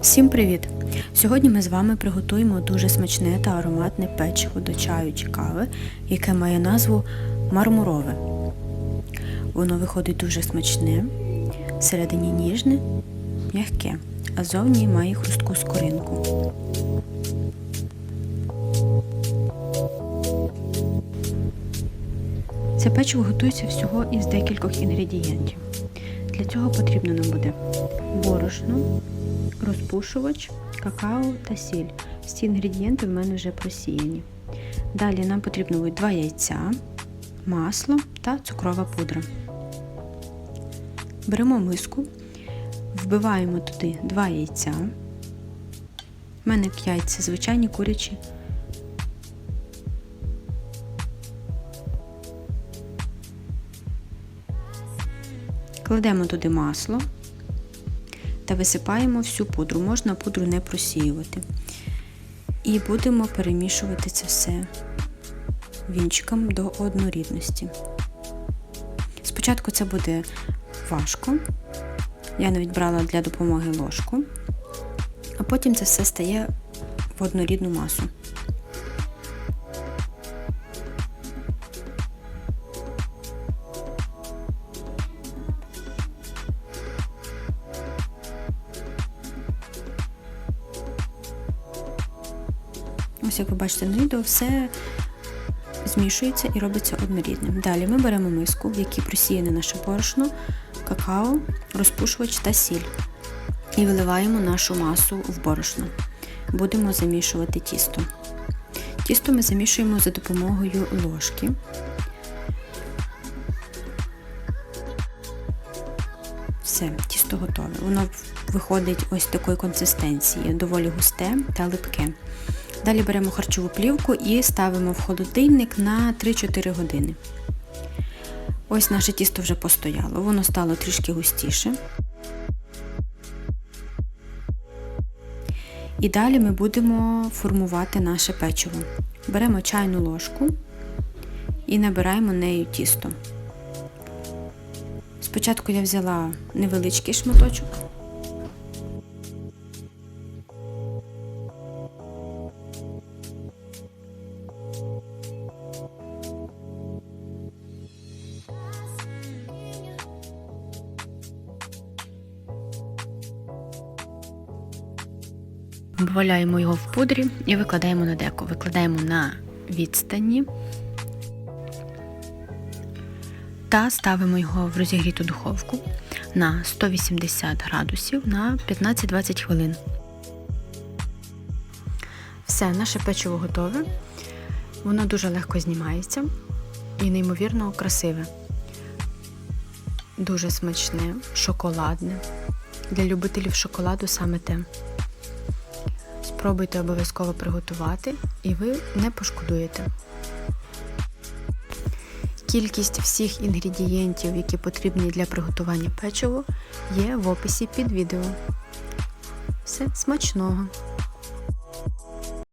Всім привіт! Сьогодні ми з вами приготуємо дуже смачне та ароматне печиво до чаю чи кави, яке має назву мармурове. Воно виходить дуже смачне, всередині ніжне, м'яке, а зовні має хрустку скоринку. Це печиво готується всього із декількох інгредієнтів. Для цього потрібно нам буде борошно, розпушувач, какао та сіль. Всі інгредієнти в мене вже просіяні. Далі нам потрібно буде 2 яйця, масло та цукрова пудра. Беремо миску, вбиваємо туди 2 яйця. У мене 5 це звичайні курячі. Кладемо туди масло та висипаємо всю пудру. Можна пудру не просіювати. І будемо перемішувати це все вінчиком до однорідності. Спочатку це буде важко. Я навіть брала для допомоги ложку, а потім це все стає в однорідну масу. Ось як ви бачите на відео, все змішується і робиться однорідним. Далі ми беремо миску, в якій просіяне наше борошно, какао, розпушувач та сіль. І виливаємо нашу масу в борошно. Будемо замішувати тісто. Тісто ми замішуємо за допомогою ложки. Все, тісто готове. Воно виходить ось такої консистенції, доволі густе та липке. Далі беремо харчову плівку і ставимо в холодильник на 3-4 години. Ось наше тісто вже постояло, воно стало трішки густіше. І далі ми будемо формувати наше печиво. Беремо чайну ложку і набираємо нею тісто. Спочатку я взяла невеличкий шматочок. Валяємо його в пудрі і викладаємо на деко. Викладаємо на відстані та ставимо його в розігріту духовку на 180 градусів на 15-20 хвилин. Все, наше печиво готове. Воно дуже легко знімається і неймовірно красиве. Дуже смачне, шоколадне. Для любителів шоколаду саме те. Спробуйте обов'язково приготувати, і ви не пошкодуєте. Кількість всіх інгредієнтів, які потрібні для приготування печиву, є в описі під відео. Все смачного!